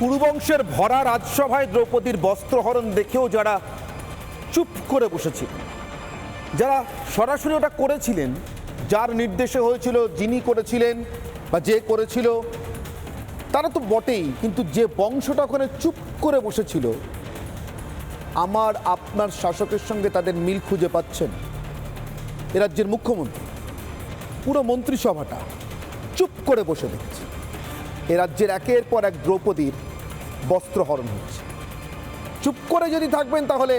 কুরুবংশের ভরা রাজসভায় দ্রৌপদীর বস্ত্রহরণ দেখেও যারা চুপ করে বসেছিল যারা সরাসরি ওটা করেছিলেন, যার নির্দেশে হয়েছিল যিনি করেছিলেন বা যে করেছিল, তারা তো বটেই, কিন্তু যে বংশটা ওখানে চুপ করে বসেছিল, আমার, আপনার শাসকের সঙ্গে তাদের মিল খুঁজে পাচ্ছেন। এ রাজ্যের মুখ্যমন্ত্রী, পুরো মন্ত্রিসভাটা চুপ করে বসে দেখছে। এ রাজ্যের একের পর এক দ্রৌপদীর বস্ত্রহরণ হচ্ছে। চুপ করে যদি থাকবেন তাহলে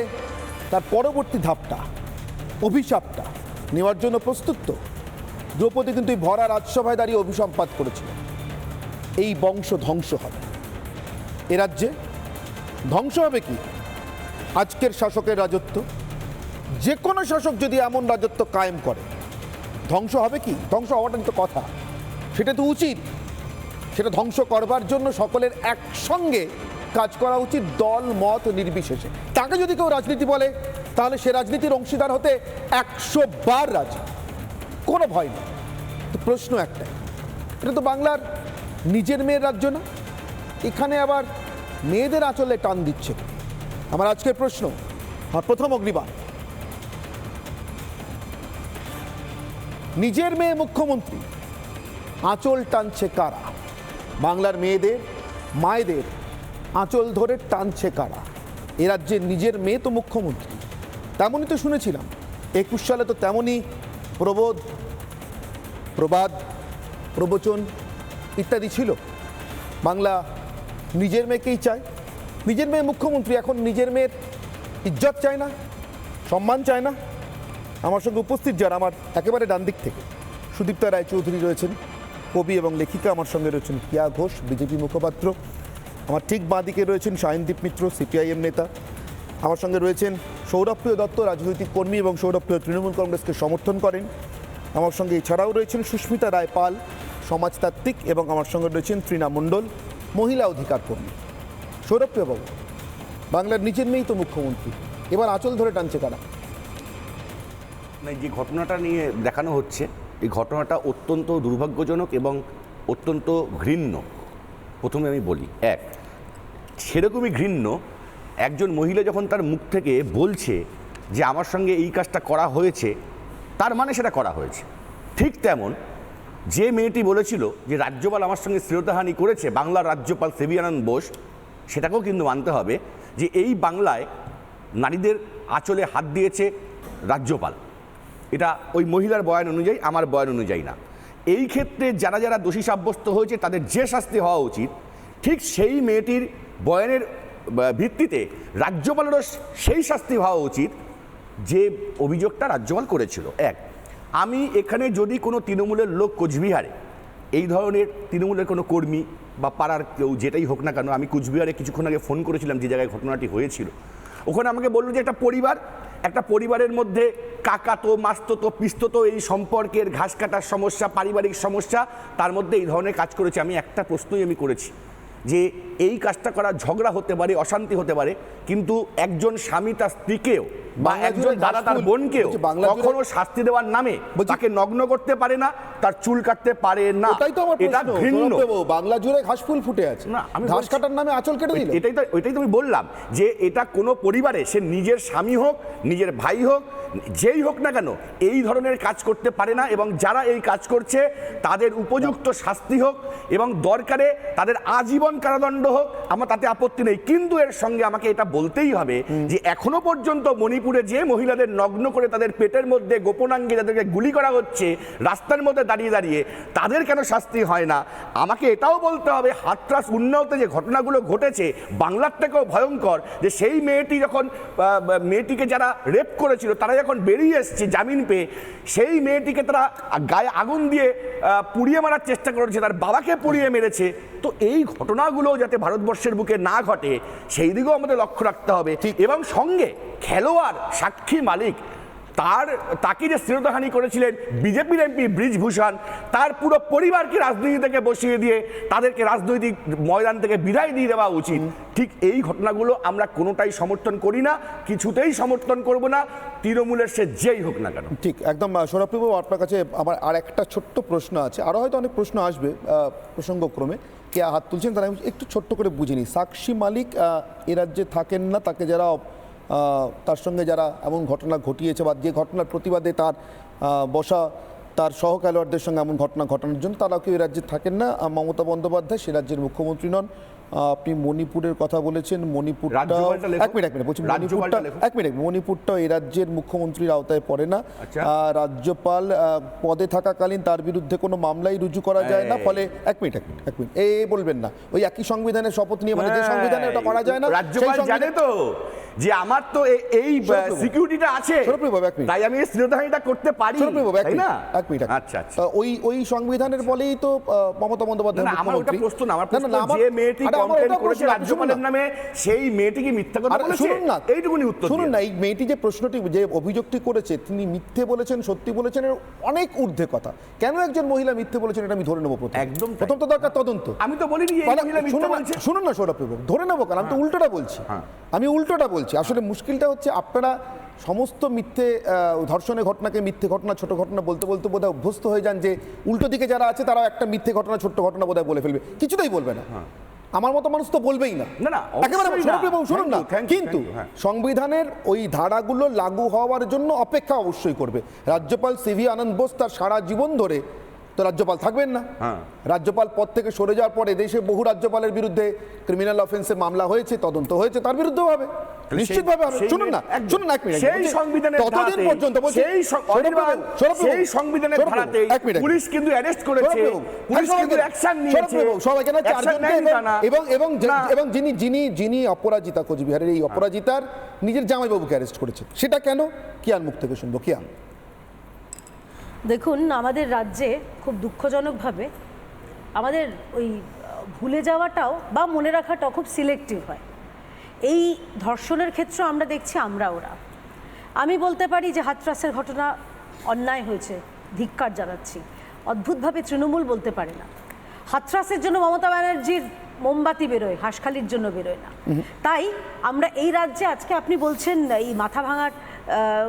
তার পরবর্তী ধাপটা, অভিশাপটা নেওয়ার জন্য প্রস্তুত তো। দ্রৌপদী কিন্তু এই ভরা রাজসভায় দাঁড়িয়ে অভিসম্পাত করেছিল। এই বংশ ধ্বংস হবে। এ রাজ্যে ধ্বংস হবে কি? আজকের শাসকের রাজত্ব। যে কোনো শাসক যদি এমন রাজত্ব কায়েম করে, ধ্বংস হবে কি? ধ্বংস হওয়াটা তো কথা। সেটা তো উচিত। সেটা ধ্বংস করবার জন্য সকলের একসঙ্গে কাজ করা উচিত দল, মত নির্বিশেষে। তাকে যদি কেউ রাজনীতি বলে, তাহলে সে রাজনীতির অংশীদার হতে একশো বার রাজি। কোনো ভয় নেই। তো প্রশ্ন একটাই, এটা তো বাংলার নিজের মেয়ের রাজ্য না? এখানে আবার মেয়েদের আঁচলে টান দিচ্ছে আমার আজকের প্রশ্ন আর প্রথম অগ্নিবার নিজের মেয়ে মুখ্যমন্ত্রী, আঁচল টানছে কারা? বাংলার মেয়েদের, মায়েদের আঁচল ধরে টানছে কারা? এ রাজ্যের নিজের মেয়ে তো মুখ্যমন্ত্রী। তেমনই তো শুনেছিলাম, একুশ সালে তো তেমনই প্রবোধ, প্রবাদ, প্রবচন ইত্যাদি ছিল। বাংলা নিজের মেয়েকেই চায়। নিজের মেয়ে মুখ্যমন্ত্রী, এখন নিজের মেয়ের ইজ্জত চায় না, সম্মান চায় না। আমার সঙ্গে উপস্থিত যারা, আমার একেবারে ডান দিক থেকে। সুদীপ্তা রায় চৌধুরী রয়েছেন। কবি এবং লেখিকা আমার সঙ্গে রয়েছেন কিয়া ঘোষ, বিজেপি মুখপাত্র। আমার ঠিক বাঁ দিকে রয়েছেন সায়নদীপ মিত্র, সিপিআইএম নেতা। আমার সঙ্গে রয়েছেন সৌরভপ্রিয় দত্ত, রাজনৈতিক কর্মী এবং সৌরভপ্রিয় তৃণমূল কংগ্রেসকে সমর্থন করেন। আমার সঙ্গে এছাড়াও রয়েছেন সুস্মিতা রায় পাল, সমাজতাত্ত্বিক এবং আমার সঙ্গে রয়েছেন তৃণা মণ্ডল, মহিলা অধিকার কর্মী। সৌরভপ্রিয় বাবু, বাংলার নিজের মেয়েই তো মুখ্যমন্ত্রী। এবার আঁচল ধরে টানছে কারা? যে ঘটনাটা নিয়ে দেখানো হচ্ছে এই ঘটনাটা অত্যন্ত দুর্ভাগ্যজনক এবং অত্যন্ত ঘৃণ্য। প্রথমে আমি বলি, এক, সেরকমই ঘৃণ্য, একজন মহিলা যখন তার মুখ থেকে বলছে যে আমার সঙ্গে এই কাজটা করা হয়েছে, তার মানে সেটা করা হয়েছে। ঠিক তেমন যে মেয়েটি বলেছিল যে রাজ্যপাল আমার সঙ্গে শ্লীলতাহানি করেছে, বাংলার রাজ্যপাল সেবিয়ানন্দ বোস, সেটাকেও কিন্তু মানতে হবে যে এই বাংলায় নারীদের আঁচলে হাত দিয়েছে রাজ্যপাল। এটা ওই মহিলার বয়ান অনুযায়ী, আমার বয়ান অনুযায়ী না। এই ক্ষেত্রে যারা যারা দোষী সাব্যস্ত হয়েছে, তাদের যে শাস্তি হওয়া উচিত, ঠিক সেই মেয়েটির বয়ানের ভিত্তিতে রাজ্যপালেরও সেই শাস্তি হওয়া উচিত যে অভিযোগটা রাজ্যপাল করেছিল। এক, আমি এখানে যদি কোনো তৃণমূলের লোক কোচবিহারে, এই ধরনের তৃণমূলের কোনো কর্মী বা পাড়ার কেউ যেটাই হোক না কেন, আমি কুচবিহারে কিছুক্ষণ আগে ফোন করেছিলাম যে জায়গায় ঘটনাটি হয়েছিল, ওখানে আমাকে বলল যে একটা পরিবার একটা পরিবারের মধ্যে কাকাতো, মাস্ততো, পিস্ততো এই সম্পর্কের ঘাস কাটার সমস্যা, পারিবারিক সমস্যা, তার মধ্যে এই ধরনের কাজ করেছে। আমি একটা প্রশ্নই আমি করেছি। যে এই কাজটা করা ঝগড়া হতে পারে অশান্তি হতে পারে কিন্তু একজন স্বামী তার স্ত্রীকেও বা একজন দাদা তার ঘাসফুল। বোনকেও কখনো শাস্তি দেওয়ার নামে তাকে নগ্ন করতে পারে না তার চুল কাটতে পারে না। ওটাই তো আমার এটা সৌরভবাবু, বাংলা জুড়ে ঘাস ফুল ফুটে আছে। না, আমি ঘাস কাটার নামে আঁচল কেটে দিল? এটাই তো ওইটাই তো আমি বললাম যে এটা কোনো পরিবারে সে নিজের স্বামী হোক নিজের ভাই হোক যেই হোক না কেন এই ধরনের কাজ করতে পারে না এবং যারা এই কাজ করছে তাদের উপযুক্ত শাস্তি হোক এবং দরকারে তাদের আজীবন কারাদণ্ড হোক আমার তাতে আপত্তি নেই। কিন্তু এর সঙ্গে আমাকে এটা বলতেই হবে যে এখনও পর্যন্ত মণিপুরে যে মহিলাদের নগ্ন করে তাদের পেটের মধ্যে গোপনাঙ্গে যাদেরকে গুলি করা হচ্ছে রাস্তার মধ্যে দাঁড়িয়ে দাঁড়িয়ে তাদের কেন শাস্তি হয় না? আমাকে এটাও বলতে হবে হাতরাস উন্নয়তে যে ঘটনাগুলো ঘটেছে বাংলার থেকেও ভয়ঙ্কর যে সেই মেয়েটি যখন মেয়েটিকে যারা রেপ করেছিল তারা যখন বেরিয়ে এসছে জামিন পেয়ে সেই মেয়েটিকে তারা গায়ে আগুন দিয়ে পুড়িয়ে মারার চেষ্টা করেছে তার বাবাকে পুড়িয়ে মেরেছে। তো এই ঘটনাগুলো যাতে ভারতবর্ষের বুকে না ঘটে সেই দিকেও আমাদের লক্ষ্য রাখতে হবে। এবং সঙ্গে খেলোয়াড় সাক্ষী মালিক তার, তাকে যে শ্রীরতাহানি করেছিলেন বিজেপির এমপি ব্রিজভূষণ, তার পুরো পরিবারকে রাজনীতি থেকে বসিয়ে দিয়ে তাদেরকে রাজনৈতিক ময়দান থেকে বিদায় দিয়ে দেওয়া উচিত। ঠিক এই ঘটনাগুলো আমরা কোনোটাই সমর্থন করি না, কিছুতেই সমর্থন করব না, তৃণমূলের সে যেই হোক না কেন। ঠিক, একদম সৌরভপ্রভু, আপনার কাছে আমার আর একটা ছোট্ট প্রশ্ন আছে। আরও হয়তো অনেক প্রশ্ন আসবে প্রসঙ্গক্রমে। কে হাত তুলছেন তারা একটু ছোট্ট করে বুঝিনি সাক্ষী মালিক এ রাজ্যে থাকেন না, তাকে যারা তার সঙ্গে যারা এমন ঘটনা ঘটিয়েছে বা যে ঘটনার প্রতিবাদে তার বসা তার সহ খেলোয়াড়দের সঙ্গে এমন ঘটনা ঘটানোর জন্য তারা কেউ এ রাজ্যে থাকেন না। মমতা বন্দ্যোপাধ্যায় সে রাজ্যের মুখ্যমন্ত্রী নন। আপনি মণিপুরের কথা বলেছেন মণিপুরটা এক মিনিট এক মিনিট বলছি মণিপুরটা এক মিনিট মণিপুরটা এই রাজ্যের মুখ্যমন্ত্রীর আওতায় পড়ে না। আচ্ছা। রাজ্যপাল পদে থাকাকালীন তার বিরুদ্ধে কোনো মামলাই রুজু করা যায় না ফলে এক মিনিট এক মিনিট এক মিনিট। এই এই বলবেন না। ওই একই সংবিধানের শপথ নিয়ে মানে যে সংবিধানে ওটা করা যায় না সেই রাজ্যপাল তো। যে আমার তো এই সিকিউরিটিটা আছে। তাই আমি এই শ্রীরতাহানিটা করতে পারি তাই না? এক মিনিট আচ্ছা আচ্ছা। ওই ওই সংবিধানের বলেই তো মমতা বন্দ্যোপাধ্যায় না, আমার ওটা। প্রশ্ন না আমার প্রশ্ন যে মেয়েটি কমপ্লেন করেছে রাজ্যপালের নামে সেই মেয়েটি কি মিথ্যা কথা বলেছে? শুনুন না। এইটুকুনি উত্তর শুনুন না এই মেয়েটি যে প্রশ্নটি যে অভিযোগটি করেছে তিনি মিথ্যে বলেছেন সত্যি বলেছেন অনেক ঊর্ধ্বে কথা। কেন একজন মহিলা মিথ্যে বলেছেন এটা আমি ধরে নেব প্রথম। একদম। প্রথম তো দরকার তদন্ত। আমি তো বলিনি এই মানে মহিলা মিথ্যা শুনুন না- বলছে। শুনুন না সৌরভ ধরে নেব কারণ আমি তো উল্টোটা বলছি। হ্যাঁ। আমি উল্টোটা বলছি। আসলে মুশকিলটা হচ্ছে আপনারা সমস্ত মিথ্যে ধর্ষণের ঘটনাকে মিথ্যে ঘটনা ছোট ঘটনা বলতে বলতে বোধহয় অভ্যস্ত হয়ে যান যে উল্টো দিকে যারা আছে তারা একটা মিথ্যে ঘটনা ছোট্ট ঘটনা বোধহয় বলে ফেলবে। কিছুতেই বলবে না। আমার মতো মানুষ তো বলবেই না। না, একেবারে। শুনুন না। কিন্তু হ্যাঁ। সংবিধানের ওই ধারাগুলো লাগু হওয়ার জন্য অপেক্ষা অবশ্যই করবে। রাজ্যপাল সিভি আনন্দ বোস তার সারা জীবন ধরে তো রাজ্যপাল থাকবেন না। হ্যাঁ। রাজ্যপাল পদ থেকে সরে যাওয়ার পরে দেশে বহু রাজ্যপালের বিরুদ্ধে ক্রিমিনাল অফেন্সে মামলা হয়েছে তদন্ত হয়েছে তার বিরুদ্ধেও হবে। নিশ্চিতভাবে হবে। শুনুন না শুনুন এক মিনিট সেই সংবিধানের ততদিন পর্যন্ত বলছি সেই সেই সংবিধানের পুলিশ কিন্তু অ্যারেস্ট করেছে পুলিশ হ্যাঁ, কিন্তু অ্যাকশন নিয়েছে। বাবু, সবাইকে না চারজনকে এবং- এবং। এবং যিনি যিনি যিনি অপরাজিতা কোচবিহারের এই অপরাজিতার নিজের জামাইবাবুকে অ্যারেস্ট করেছে। সেটা কেন? কিয়ান মুখ থেকে শুনব কিয়ান। দেখুন আমাদের রাজ্যে খুব দুঃখজনকভাবে আমাদের ওই ভুলে যাওয়াটাও বা মনে রাখাটাও খুব সিলেক্টিভ হয়। এই ধর্ষণের ক্ষেত্রে আমরা দেখছি আমরা ওরা। আমি বলতে পারি যে হাতরাসের ঘটনা অন্যায় হয়েছে ধিক্কার জানাচ্ছি। অদ্ভুতভাবে তৃণমূল বলতে পারে না। হাতরাসের জন্য মমতা ব্যানার্জির মোমবাতি বেরোয় হাঁসখালির জন্য বেরোয় না। তাই আমরা এই রাজ্যে আজকে আপনি বলছেন এই মাথা ভাঙার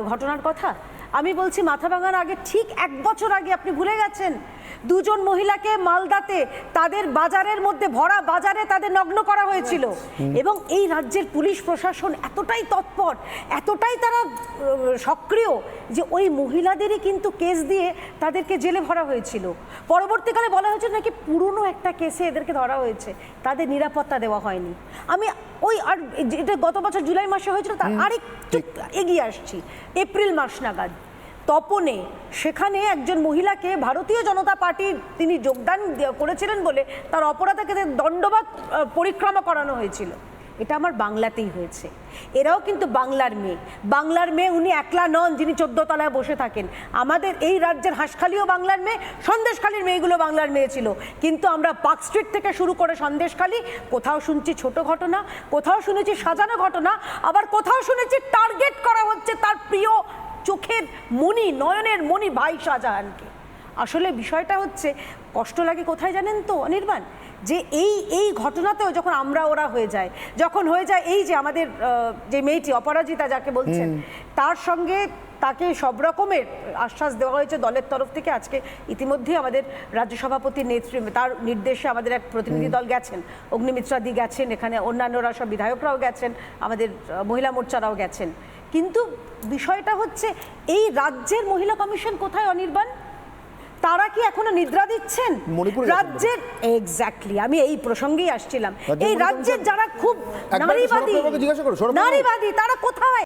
ঘটনার কথা আমি বলছি মাথা ভাঙার আগে ঠিক এক বছর আগে আপনি ভুলে গেছেন। দুজন মহিলাকে মালদাতে তাদের বাজারের মধ্যে ভরা বাজারে তাদের নগ্ন করা হয়েছিল। এবং এই রাজ্যের পুলিশ প্রশাসন এতটাই তৎপর এতটাই তারা সক্রিয় যে ওই মহিলাদেরই কিন্তু কেস দিয়ে তাদেরকে জেলে ভরা হয়েছিল। পরবর্তীকালে বলা হয়েছে নাকি পুরনো একটা কেসে এদেরকে ধরা হয়েছে তাদের নিরাপত্তা দেওয়া হয়নি। আমি ওই আর যেটা গত বছর জুলাই মাসে হয়েছিল তার আরেকটু এগিয়ে আসছি এপ্রিল মাস নাগাদ। তপনে সেখানে একজন মহিলাকে ভারতীয় জনতা পার্টির তিনি যোগদান করেছিলেন বলে তার অপরাধকে দণ্ডবাদ পরিক্রমা করানো হয়েছিল, এটা আমার বাংলাতেই হয়েছে। এরাও কিন্তু বাংলার মেয়ে। বাংলার মেয়ে উনি একলা নন, যিনি তলায় বসে থাকেন। আমাদের এই রাজ্যের হাঁসখালিও বাংলার মেয়ে, সন্দেশখালির মেয়েগুলো বাংলার মেয়ে ছিল। কিন্তু আমরা পার্ক স্ট্রিট থেকে শুরু করে সন্দেশখালি, কোথাও শুনছি ছোট ঘটনা, কোথাও শুনেছি সাজানো ঘটনা, আবার কোথাও শুনেছি টার্গেট করা হচ্ছে তার প্রিয় চোখের মণি নয়নের মণি ভাই শাহজাহানকে। আসলে বিষয়টা হচ্ছে কষ্ট লাগে কোথায় জানেন তো অনির্বাণ? যে এই এই ঘটনাতেও যখন আমরা ওরা হয়ে যায় যখন হয়ে যায় এই যে আমাদের যে মেয়েটি অপরাজিতা যাকে বলছেন তার সঙ্গে তাকে সব রকমের আশ্বাস দেওয়া হয়েছে দলের তরফ থেকে। আজকে ইতিমধ্যেই আমাদের রাজ্য সভাপতির নেতৃত্বে তার নির্দেশে আমাদের এক প্রতিনিধি দল গেছেন। অগ্নিমিত্রাদি গেছেন এখানে অন্যান্যরা সব বিধায়করাও গেছেন আমাদের মহিলা মোর্চারাও গেছেন। কিন্তু বিষয়টা হচ্ছে এই রাজ্যের মহিলা কমিশন কোথায় অনির্বাণ? তারা কি এখনও নিদ্রা দিচ্ছেন? রাজ্যের এক্স্যাক্টলি আমি এই প্রসঙ্গেই আসছিলাম। এই রাজ্যের যারা খুব নারীবাদী। নারীবাদী তারা কোথায়?